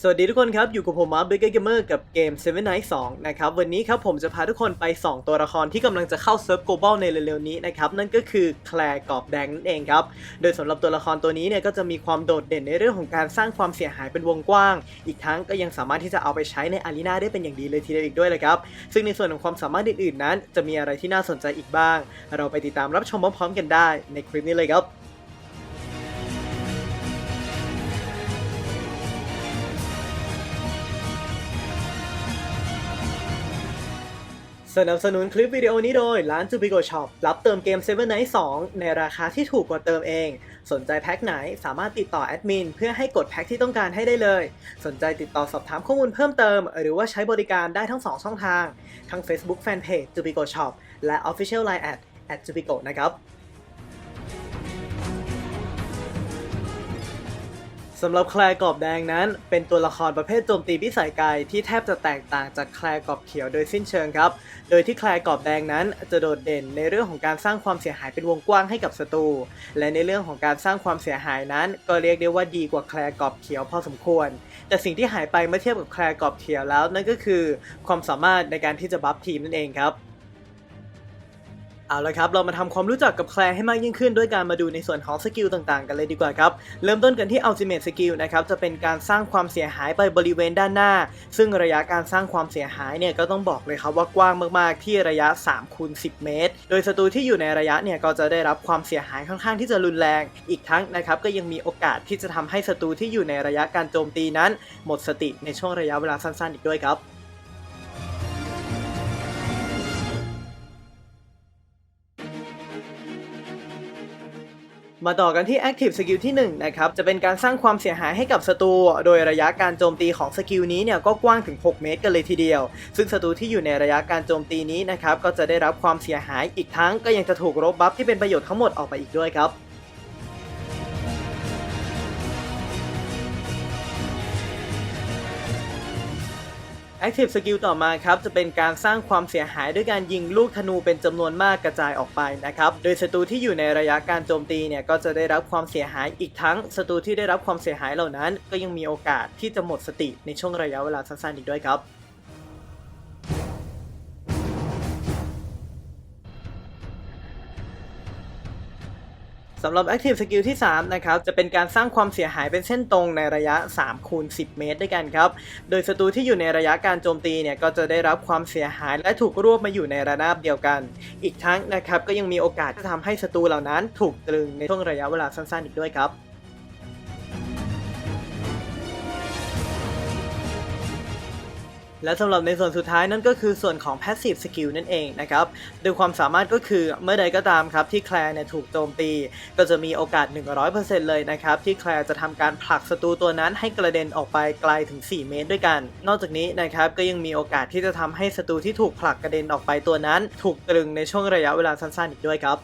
สวัสดีทุกคนครับ อยู่กับผมมาร์คเบเกอร์เกมเมอร์กับเกม Seven Night 2นะครับ วันนี้ครับผมจะพาทุกคนไป 2 ตัวละครที่กำลังจะเข้าเซิร์ฟ global ในเร็วๆนี้นะครับ นั่นก็คือแคลร์กอบแดงนั่นเองครับ โดยสำหรับตัวละครตัวนี้เนี่ยก็จะมีความโดดเด่นในเรื่องของการสร้างความเสียหายเป็นวงกว้าง อีกทั้งก็ยังสามารถที่จะเอาไปใช้ในอารีนาได้เป็นอย่างดีเลยทีเดียวอีกด้วยเลยครับ ซึ่งในส่วนของความสามารถอื่นๆนั้น จะมีอะไรที่น่าสนใจอีกบ้าง เราไปติดตามรับชมพร้อมๆกันได้ในคลิปนี้เลยครับ สนับสนุนคลิปวิดีโอนี้โดยร้านจูบิโกช็อปรับเติมเกม Seven Nights 2ในราคาที่ถูกกว่าเติมเอง สนใจแพ็คไหนสามารถติดต่อแอดมินเพื่อให้กดแพ็คที่ต้องการให้ได้เลย สนใจติดต่อสอบถามข้อมูลเพิ่มเติม หรือว่าใช้บริการได้ทั้ง 2 ช่องทาง ทั้ง Facebook Fanpage จูบิโกช็อปและ Official Line at at j u b i g o นะครับ สำหรับแคลร์กรอบแดงนั้น เป็นตัวละครประเภทโจมตีพิสัยไกลที่แทบจะแตกต่างจากแคลร์กรอบเขียวโดยสิ้นเชิงครับ โดยที่แคลร์กรอบแดงนั้นจะโดดเด่นในเรื่องของการสร้างความเสียหายเป็นวงกว้างให้กับศัตรูและในเรื่องของการสร้างความเสียหายนั้น ก็เรียกได้ว่าดีกว่าแคลร์กรอบเขียวพอสมควร แต่สิ่งที่หายไปเมื่อเทียบกับแคลร์กรอบเขียวแล้วนั่นก็คือ ความสามารถในการที่จะบัฟทีมนั่นเองครับ เอาละครับ เรามาทำความรู้จักกับแคลร์ให้มากยิ่งขึ้นด้วยการมาดูในส่วนของสกิลต่างๆ กันเลยดีกว่าครับ เริ่มต้นกันที่ Ultimate Skill นะครับ จะเป็นการสร้างความเสียหายไปบริเวณด้านหน้า ซึ่งระยะการสร้างความเสียหายเนี่ยก็ต้องบอกเลยครับว่ากว้างมากๆ ที่ระยะ3คูณ10 เมตร โดยศัตรูที่อยู่ในระยะเนี่ยก็จะได้รับความเสียหายค่อนข้างที่จะรุนแรง อีกทั้งนะครับก็ยังมีโอกาสที่จะทำให้ศัตรูที่อยู่ในระยะการโจมตีนั้น หมดสติในช่วงระยะเวลาสั้น ๆ อีกด้วยครับ มาต่อกันที่ Active Skill ที่1นะครับจะเป็นการสร้างความเสียหายให้กับศัตรูโดยระยะการโจมตีของสกิลนี้เนี่ยก็กว้างถึง 6 เมตรกันเลยทีเดียว ซึ่งศัตรูที่อยู่ในระยะการโจมตีนี้นะครับก็จะได้รับความเสียหายอีกทั้งก็ยังจะถูกรบบัฟที่เป็นประโยชน์ทั้งหมดออกไปอีกด้วยครับ Active Skill ต่อมาครับจะเป็นการสร้างความเสียหายด้วยการยิงลูกธนูเป็นจำนวนมากกระจายออกไปนะครับ โดยศัตรูที่อยู่ในระยะการโจมตีเนี่ยก็จะได้รับความเสียหายอีกทั้งศัตรูที่ได้รับความเสียหายเหล่านั้น ก็ยังมีโอกาสที่จะหมดสติในช่วงระยะเวลาสั้นๆอีกด้วยครับ สำหรับ Active Skill ที่ 3 นะครับ จะเป็นการสร้างความเสียหายเป็นเส้นตรงในระยะ3คูณ10 เมตรด้วยกันครับ โดยศัตรูที่อยู่ในระยะการโจมตีเนี่ย ก็จะได้รับความเสียหายและถูกรวบมาอยู่ในระนาบเดียวกัน อีกทั้งนะครับ ก็ยังมีโอกาสที่จะทำให้ศัตรูเหล่านั้นถูกตรึงในช่วงระยะเวลาสั้นๆ อีกด้วยครับ และสำหรับในส่วนสุดท้ายนั่นก็คือส่วนของ Passive Skill นั่นเองนะครับโดยความสามารถก็คือเมื่อใดก็ตามครับที่แคลร์เนี่ยถูกโจมตี ก็จะมีโอกาส 100%เลยนะครับที่แคลร์จะทำการผลักศัตรูตัวนั้นให้กระเด็นออกไปไกลถึง 4 เมตรด้วยกัน นอกจากนี้นะครับก็ยังมีโอกาสที่จะทำให้ศัตรูที่ถูกผลักกระเด็นออกไปตัวนั้น ถูกตรึงในช่วงระยะเวลาสั้นๆอีกด้วยครับ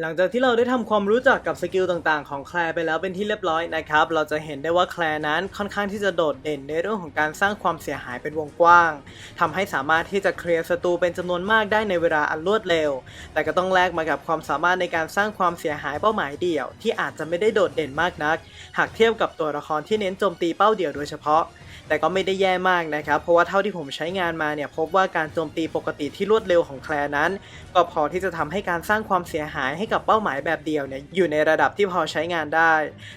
หลังจากที่เราได้ทำความรู้จักกับสกิลต่างๆของแคลร์ไปแล้วเป็นที่เรียบร้อยนะครับ เราจะเห็นได้ว่าแคลร์นั้นค่อนข้างที่จะโดดเด่นในเรื่องของการสร้างความเสียหายเป็นวงกว้างทำให้สามารถที่จะเคลียร์ศัตรูเป็นจำนวนมากได้ในเวลาอันรวดเร็ว แต่ก็ต้องแลกมากับความสามารถในการสร้างความเสียหายเป้าหมายเดี่ยว ที่อาจจะไม่ได้โดดเด่นมากนัก หากเทียบกับตัวละครที่เน้นโจมตีเป้าเดี่ยวโดยเฉพาะ แต่ก็ไม่ได้แย่มากนะครับ เพราะว่าเท่าที่ผมใช้งานมาเนี่ยพบว่าการโจมตีปกติที่รวดเร็วของแคลร์นั้น ก็พอที่จะทำให้การสร้างความเสียหายให้กับเป้าหมายแบบเดียวเนี่ยอยู่ในระดับที่พอใช้งานได้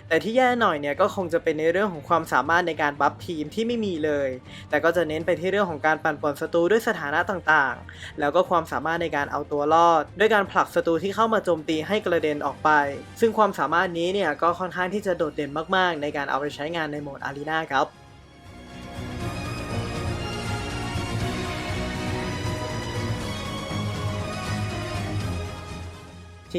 แต่ที่แย่หน่อยเนี่ยก็คงจะเป็นในเรื่องของความสามารถในการบัฟทีมที่ไม่มีเลย แต่ก็จะเน้นไปที่เรื่องของการปั่นป่วนศัตรูด้วยสถานะต่างๆ แล้วก็ความสามารถในการเอาตัวรอด ด้วยการผลักศัตรูที่เข้ามาโจมตีให้กระเด็นออกไป ซึ่งความสามารถนี้เนี่ยก็ค่อนข้างที่จะโดดเด่นมากๆ ในการเอาไปใช้งานในโหมดอารีนาครับ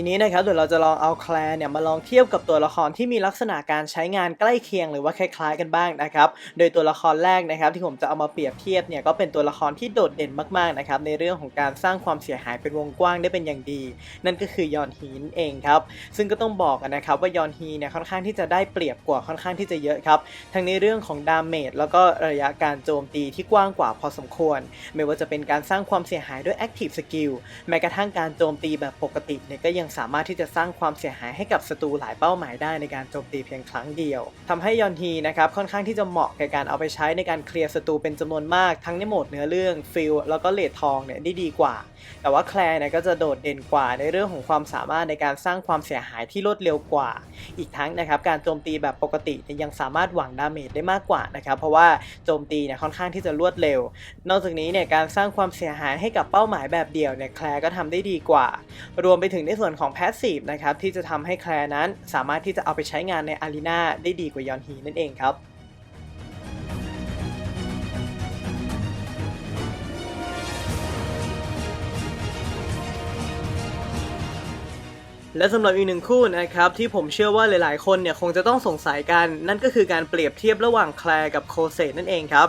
ทีนี้นะครับเดี๋ยวเราจะลองเอาแคลร์เนี่ยมาลองเทียบกับตัวละครที่มีลักษณะการใช้งานใกล้เคียงหรือว่าคล้ายๆกันบ้างนะครับโดยตัวละครแรกนะครับที่ผมจะเอามาเปรียบเทียบเนี่ยก็เป็นตัวละครที่โดดเด่นมากๆนะครับในเรื่องของการสร้างความเสียหายเป็นวงกว้างได้เป็นอย่างดี นั่นก็คือยอนฮีนเองครับซึ่งก็ต้องบอกนะครับว่ายอนฮีเนี่ยค่อนข้างที่จะได้เปรียบกว่าค่อนข้างที่จะเยอะครับทั้งในเรื่องของดาเมจแล้วก็ระยะการโจมตีที่กว้างกว่าพอสมควร ไม่ว่าจะเป็นการสร้างความเสียหายด้วย Active Skill แม้กระทั่งการโจมตีแบบปกติเนี่ยก็ยังยังสามารถที่จะสร้างความเสียหายให้กับศัตรูหลายเป้าหมายได้ในการโจมตีเพียงครั้งเดียวทำให้ยอนฮีนะครับค่อนข้างที่จะเหมาะกับการเอาไปใช้ในการเคลียร์ศัตรูเป็นจำนวนมากทั้งในโหมดเนื้อเรื่องฟิลแล้วก็เลดทองเนี่ยได้ดีกว่า แต่ว่าแคลร์เนี่ยก็จะโดดเด่นกว่าในเรื่องของความสามารถในการสร้างความเสียหายที่รวดเร็วกว่า อีกทั้งนะครับการโจมตีแบบปกติยังสามารถหวังดาเมจได้มากกว่านะครับเพราะว่าโจมตีเนี่ยค่อนข้างที่จะรวดเร็ว นอกจากนี้เนี่ยการสร้างความเสียหายให้กับเป้าหมายแบบเดียวเนี่ยแคลร์ก็ทำได้ดีกว่า รวมไปถึงในส่วนของแพสซีฟนะครับที่จะทำให้แคลร์นั้น สามารถที่จะเอาไปใช้งานในอารีนาได้ดีกว่ายอนฮีนั่นเองครับและสำหรับอีกหนึ่งคู่นะครับที่ผมเชื่อว่าหลาย ๆ คนเนี่ยคงจะต้องสงสัยกัน นั่นก็คือการเปรียบเทียบระหว่างแคลร์กับโคเซตนั่นเองครับ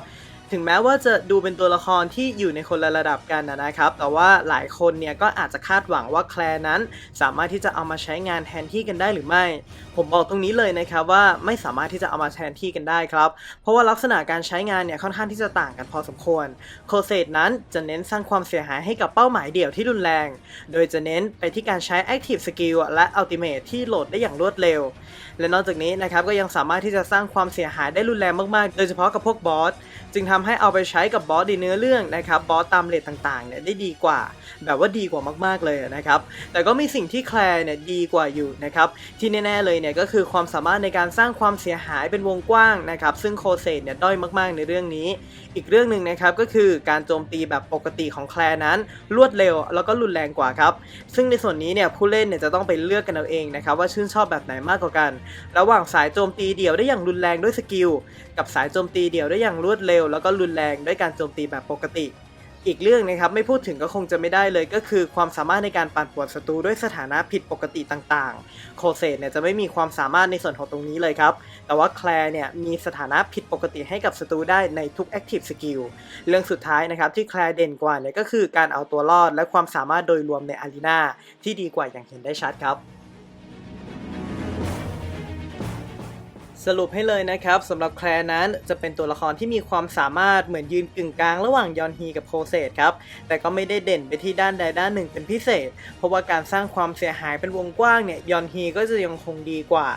ถึงแม้ว่าจะดูเป็นตัวละครที่อยู่ในคนละระดับกันนะครับ แต่ว่าหลายคนเนี่ยก็อาจจะคาดหวังว่าแคลร์นั้น สามารถที่จะเอามาใช้งานแทนที่กันได้หรือไม่ ผมบอกตรงนี้เลยนะครับว่าไม่สามารถที่จะเอามาแทนที่กันได้ครับ เพราะว่าลักษณะการใช้งานเนี่ยค่อนข้างที่จะต่างกันพอสมควร โคเซตนั้นจะเน้นสร้างความเสียหายให้กับเป้าหมายเดี่ยวที่รุนแรง โดยจะเน้นไปที่การใช้ Active Skill และ Ultimate ที่โหลดได้อย่างรวดเร็ว และนอกจากนี้นะครับก็ยังสามารถที่จะสร้างความเสียหายได้รุนแรงมากๆ โดยเฉพาะกับพวกบอส จึงทำให้เอาไปใช้กับบอสในเนื้อเรื่องนะครับบอสตามเลทต่างๆเนี่ยได้ดีกว่า แบบว่าดีกว่ามากๆเลยนะครับแต่ก็มีสิ่งที่แคลร์เนี่ยดีกว่าอยู่นะครับที่แน่ๆเลยเนี่ยก็คือความสามารถในการสร้างความเสียหายเป็นวงกว้างนะครับซึ่งโคเซตเนี่ยด้อยมากๆในเรื่องนี้ อีกเรื่องหนึ่งนะครับก็คือการโจมตีแบบปกติของแคลร์นั้น รวดเร็วแล้วก็รุนแรงกว่าครับซึ่งในส่วนนี้เนี่ยผู้เล่นเนี่ยจะต้องไปเลือกกันเอาเองนะครับว่าชื่นชอบแบบไหนมากกว่ากัน ระหว่างสายโจมตีเดี่ยวได้อย่างรุนแรงด้วยสกิลกับสายโจมตีเดี่ยวได้อย่างรวดเร็วแล้วก็รุนแรงด้วยการโจมตีแบบปกติ อีกเรื่องนะครับไม่พูดถึงก็คงจะไม่ได้เลยก็คือความสามารถในการปั่นป่วนศัตรูด้วยสถานะผิดปกติต่างๆ โคเซตเนี่ยจะไม่มีความสามารถในส่วนของตรงนี้เลยครับ แต่ว่าแคลร์เนี่ยมีสถานะผิดปกติให้กับศัตรูได้ในทุก Active Skill เรื่องสุดท้ายนะครับที่แคลร์เด่นกว่าเนี่ยก็คือการเอาตัวรอดและความสามารถโดยรวมในอารีนาที่ดีกว่าอย่างเห็นได้ชัดครับ สรุปให้เลยนะครับสำหรับแคลนั้นจะเป็นตัวละครที่มีความสามารถเหมือนยืนกึ่งกลางระหว่างยอนฮีกับโคเซตครับ แต่ก็ไม่ได้เด่นไปที่ด้านใดด้านหนึ่งเป็นพิเศษ เพราะว่าการสร้างความเสียหายเป็นวงกว้างเนี่ยยอนฮีก็จะยังคงดีกว่า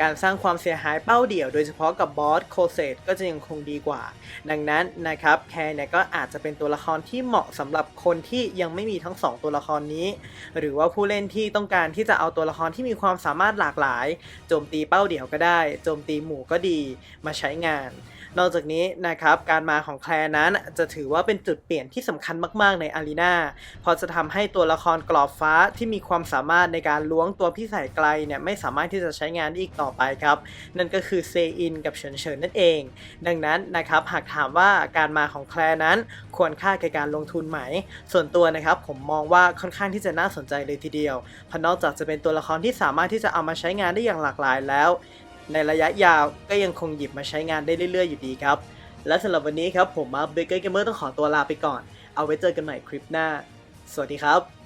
การสร้างความเสียหายเป้าเดี่ยวโดยเฉพาะกับบอสโคเซตก็จะยังคงดีกว่า ดังนั้นนะครับแคร์เนี่ยก็อาจจะเป็นตัวละครที่เหมาะสำหรับคนที่ยังไม่มีทั้งสองตัวละครนี้ หรือว่าผู้เล่นที่ต้องการที่จะเอาตัวละครที่มีความสามารถหลากหลายโจมตีเป้าเดี่ยวก็ได้โจมตีหมู่ก็ดีมาใช้งาน นอกจากนี้นะครับการมาของแคลนั้นจะถือว่าเป็นจุดเปลี่ยนที่สำคัญมาก ๆ ในอารีนาเพราะจะทำให้ตัวละครกรอบฟ้าที่มีความสามารถในการล้วงตัวพี่ใส่ไกลเนี่ยไม่สามารถที่จะใช้งานได้อีกต่อไปครับ นั่นก็คือเซอินกับเฉินเฉินนั่นเอง ดังนั้นนะครับหากถามว่าการมาของแคลนั้นควรค่าแก่การลงทุนไหม ส่วนตัวนะครับผมมองว่าค่อนข้างที่จะน่าสนใจเลยทีเดียวเพราะนอกจากจะเป็นตัวละครที่สามารถที่จะเอามาใช้งานได้อย่างหลากหลายแล้ว ในระยะยาวก็ยังคงหยิบมาใช้งานได้เรื่อยๆอยู่ดีครับ และสำหรับวันนี้ครับผมมาเบเกอร์เกมเมอร์ต้องขอตัวลาไปก่อน เอาไว้เจอกันใหม่คลิปหน้า สวัสดีครับ